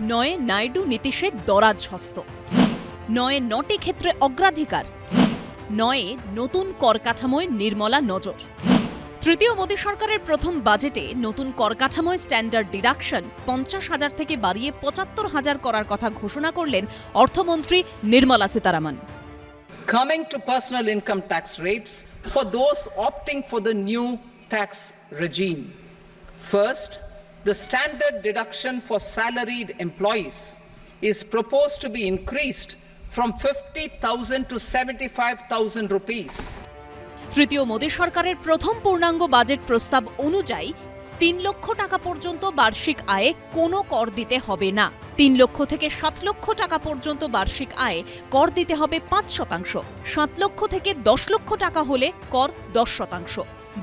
নয়ে নাইডু নীতিশের দরাজ হস্ত। নয়ে নটি ক্ষেত্রে অগ্রাধিকার। নয়ে নতুন কর কাঠামোয় নির্মলা নজর। তৃতীয় মোদী সরকারের প্রথম বাজেটে নতুন কর কাঠামোয় স্ট্যান্ডার্ড ডিডাকশন পঞ্চাশ হাজার থেকে বাড়িয়ে পঁচাত্তর হাজার করার কথা ঘোষণা করলেন অর্থমন্ত্রী Nirmala Sitharaman. Coming to personal income tax rates for those opting for the new tax regime. First, the standard deduction for salaried employees is proposed to be increased from 50,000 to 75,000 rupees. তৃতীয় মোদী সরকারের প্রথম পূর্ণাঙ্গ বাজেট প্রস্তাব অনুযায়ী তিন লক্ষ টাকা পর্যন্ত বার্ষিক আয়ে কোনো কর দিতে হবে না। তিন লক্ষ থেকে সাত লক্ষ টাকা পর্যন্ত বার্ষিক আয়ে কর দিতে হবে পাঁচ শতাংশ। সাত লক্ষ থেকে দশ লক্ষ টাকা হলে কর দশ শতাংশ।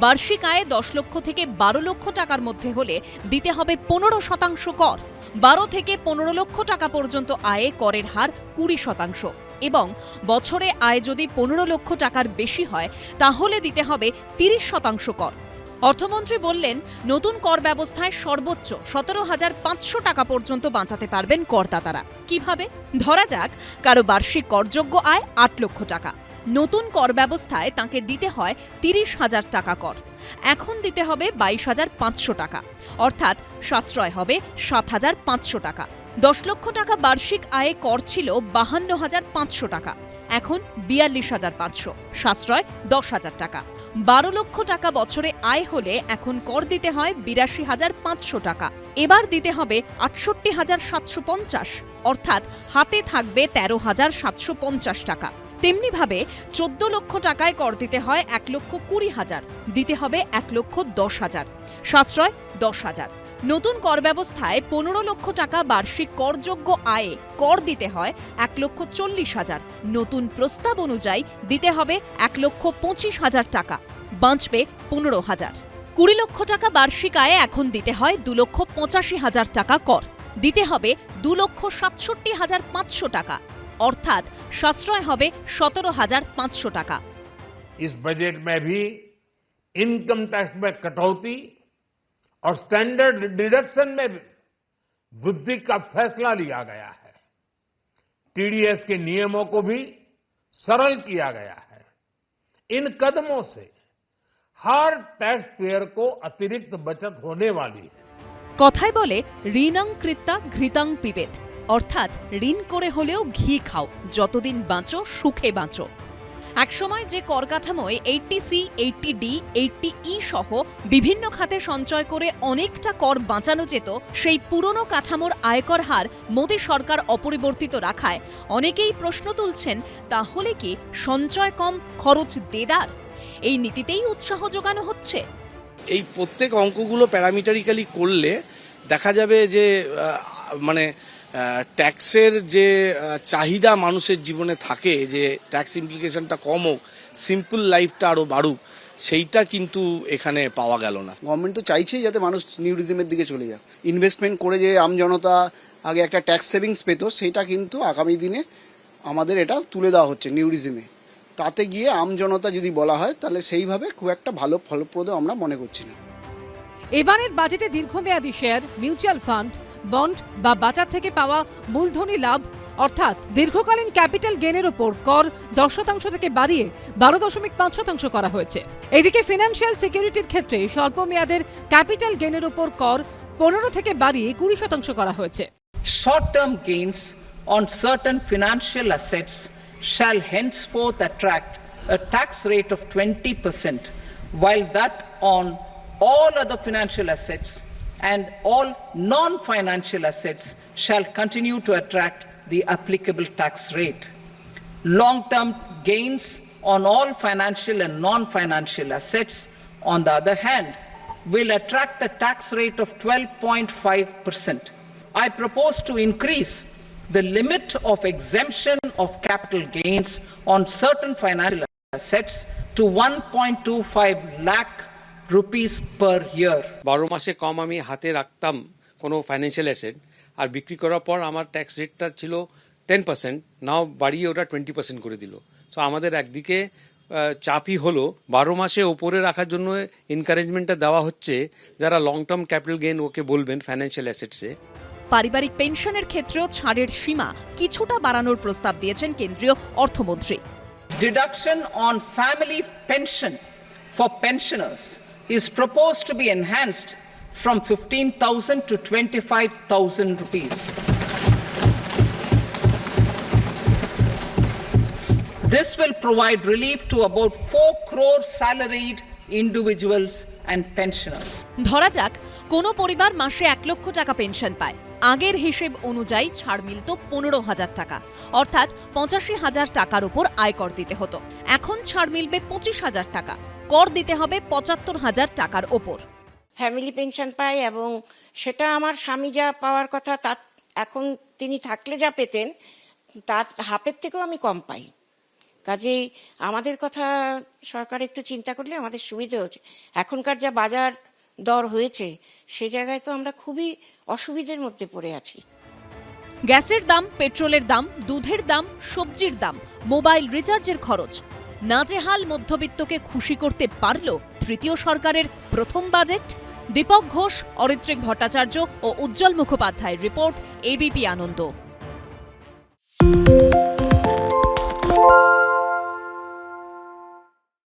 বার্ষিক আয়ে দশ লক্ষ থেকে বারো লক্ষ টাকার মধ্যে হলে দিতে হবে পনেরো শতাংশ কর। বারো থেকে পনেরো লক্ষ টাকা পর্যন্ত আয়ে করের হার কুড়ি শতাংশ। এবং বছরে আয় যদি পনেরো লক্ষ টাকার বেশি হয়, তাহলে দিতে হবে তিরিশ শতাংশ কর। অর্থমন্ত্রী বললেন, নতুন কর ব্যবস্থায় সর্বোচ্চ সতেরো হাজার পাঁচশো টাকা পর্যন্ত বাঁচাতে পারবেন করদাতারা। কীভাবে? ধরা যাক, কারও বার্ষিক করযোগ্য আয় আট লক্ষ টাকা। নতুন কর ব্যবস্থায় তাকে দিতে হয় তিরিশ হাজার টাকা কর। এখন দিতে হবে বাইশ হাজার পাঁচশো টাকা। অর্থাৎ সাশ্রয় হবে সাত হাজার পাঁচশো টাকা। দশ লক্ষ টাকা বার্ষিক আয়ে কর ছিল বাহান্ন হাজার পাঁচশো টাকা। এখন বিয়াল্লিশ হাজার পাঁচশো। সাশ্রয় দশ হাজার টাকা। বারো লক্ষ টাকা বছরে আয় হলে এখন কর দিতে হয় বিরাশি হাজার পাঁচশো টাকা। এবার দিতে হবে আটষট্টি হাজার সাতশো পঞ্চাশ। অর্থাৎ হাতে থাকবে তেরো হাজার সাতশো পঞ্চাশ টাকা। তেমনিভাবে চোদ্দ লক্ষ টাকায় কর দিতে হয় এক লক্ষ কুড়ি হাজার, দিতে হবে এক লক্ষ দশ হাজার, সাশ্রয় দশ হাজার। নতুন কর ব্যবস্থায় পনেরো লক্ষ টাকা বার্ষিক করযোগ্য আয়ে কর দিতে হয় এক লক্ষ চল্লিশ হাজার। নতুন প্রস্তাব অনুযায়ী দিতে হবে এক লক্ষ পঁচিশ হাজার টাকা, বাঁচবে পনেরো হাজার। কুড়ি লক্ষ টাকা বার্ষিক আয়ে এখন দিতে হয় দু লক্ষ পঁচাশি হাজার টাকা কর, দিতে হবে দু লক্ষ সাতষট্টি হাজার পাঁচশো টাকা। অর্থাৎ সাশ্রয় হবে সতেরো হাজার পাঁচশো টাকা इस बजट में भी इनकम टैक्स में कटौती और स्टैंडर्ड डिडक्शन में भी वृद्धि का फैसला लिया गया है टीडीएस के नियमों को भी सरल किया गया है इन कदमों से हर टैक्स पेयर को अतिरिक्त बचत होने वाली है কথায় বলে ঋণাং কৃত্তা ঘৃতাং পিবেত অর্থাৎ ঋণ করে হলেও ঘি খাও, যতদিন বাঁচো, সুখে বাঁচো। একসময় যে কর কাঠামোয় eighty C eighty D eighty E সহ বিভিন্ন খাতে সঞ্চয় করে অনেকটা কর বাঁচানো যেত, সেই পুরনো কাঠামোর আয়কর হার মোদী সরকার অপরিবর্তিত রাখায় অনেকেই প্রশ্ন তুলছেন, তাহলে কি সঞ্চয় কম, খরচ দেদার? এই নীতিতেই উৎসাহ যোগানো হচ্ছে। এই প্রত্যেক অঙ্কগুলো প্যারামিটারিক্যালি করলে দেখা যাবে যে মানে ট্যাক্সের যে চাহিদা মানুষের জীবনে থাকে যে ট্যাক্স ইমপ্লিকেশনটা কম হোক সিম্পল লাইফটা আরও বাড়ুক সেইটা কিন্তু এখানে পাওয়া গেল না। গভর্নমেন্ট তো চাইছেই যাতে মানুষ নিউরিজমের দিকে চলে যাক। ইনভেস্টমেন্ট করে যে আমজনতা আগে একটা ট্যাক্স সেভিংস পেত সেটা কিন্তু আগামী দিনে আমাদের এটা তুলে দেওয়া হচ্ছে নিউরিজমে তাতে গিয়ে আমজনতা যদি বলা হয় তাহলে সেইভাবে খুব একটা ভালো ফলপ্রদ আমরা মনে করছি না। এবারের বাজেটে দীর্ঘমেয়াদী শেয়ার মিউচুয়াল ফান্ড বন্ড বা বাজার থেকে পাওয়া মূলধনী লাভ অর্থাৎ দীর্ঘকালীন ক্যাপিটাল গেনের ওপর কর দশ শতাংশ থেকে বাড়িয়ে বারো দশমিক পাঁচ শতাংশ করা হয়েছে। এদিকে ফিনান্সিয়াল সিকিউরিটির ক্ষেত্রে স্বল্প মেয়াদের ক্যাপিটাল গেনের ওপর কর পনেরো থেকে বাড়িয়ে কুড়ি শতাংশ করা হয়েছে। Short term gains on certain financial assets shall henceforth attract a tax rate of 20%, while that on all other financial assets and all non financial assets shall continue to attract the applicable tax rate. Long term gains on all financial and non financial assets, on the other hand, will attract a tax rate of 12.5%. I propose to increase the limit of exemption of capital gains on certain financial assets to 1.25 lakh rupees per year. বারো মাসে কম আমি হাতে রাখতাম কোনো financial asset আর বিক্রি করার পর আমার ট্যাক্স রেটটা ছিল টেন পার্সেন্ট নাও বাড়িয়ে ওটা টোয়েন্টি পার্সেন্ট করে দিল। সো আমাদের একদিকে চাপই হলো বারো মাসে ওপরে রাখার জন্য এনকারেজমেন্টটা দেওয়া হচ্ছে যারা long term capital gain okay বলবেন ফাইন্যান্সিয়াল অ্যাসেটসে পারিবারিক পেনশনের ক্ষেত্রেও ছাড়ের সীমা কিছুটা বাড়ানোর প্রস্তাব দিয়েছেন কেন্দ্রীয় অর্থমন্ত্রী। Deduction on family pension for pensioners. is proposed to be enhanced from 15,000 to 25,000 rupees. This will provide relief to about 4 crore salaried individuals and pensioners. ধরা যাক কোনো পরিবার মাসে এক লক্ষ টাকা পেনশন পায় আগের হিসেব অনুযায়ী ছাড় মিলত পনেরো হাজার টাকা, অর্থাৎ পঁচাশি হাজার টাকার উপর আয়কর দিতে হতো। এখন ছাড় মিলবে পঁচিশ হাজার টাকা, কর দিতে হবে পঁচাত্তর হাজার টাকার ওপর। ফ্যামিলি পেনশন পাই এবং সেটা আমার স্বামী যা পাওয়ার কথা, তার এখন তিনি থাকলে যা পেতেন, তার হাফের থেকেও আমি কম পাই। কাজেই আমাদের কথা সরকার একটু চিন্তা করলে আমাদের সুবিধে হচ্ছে। এখনকার যা বাজার দর হয়েছে, সে জায়গায় তো আমরা খুবই অসুবিধের মধ্যে পড়ে আছি। গ্যাসের দাম, পেট্রোলের দাম, দুধের দাম, সবজির দাম, মোবাইল রিচার্জের খরচ। নাজেহাল মধ্যবিত্তকে খুশি করতে পারল তৃতীয় সরকারের প্রথম বাজেট? দীপক ঘোষ, অরিত্রিক ভট্টাচার্য ও উজ্জ্বল মুখোপাধ্যায়ের রিপোর্ট এবিপি আনন্দ।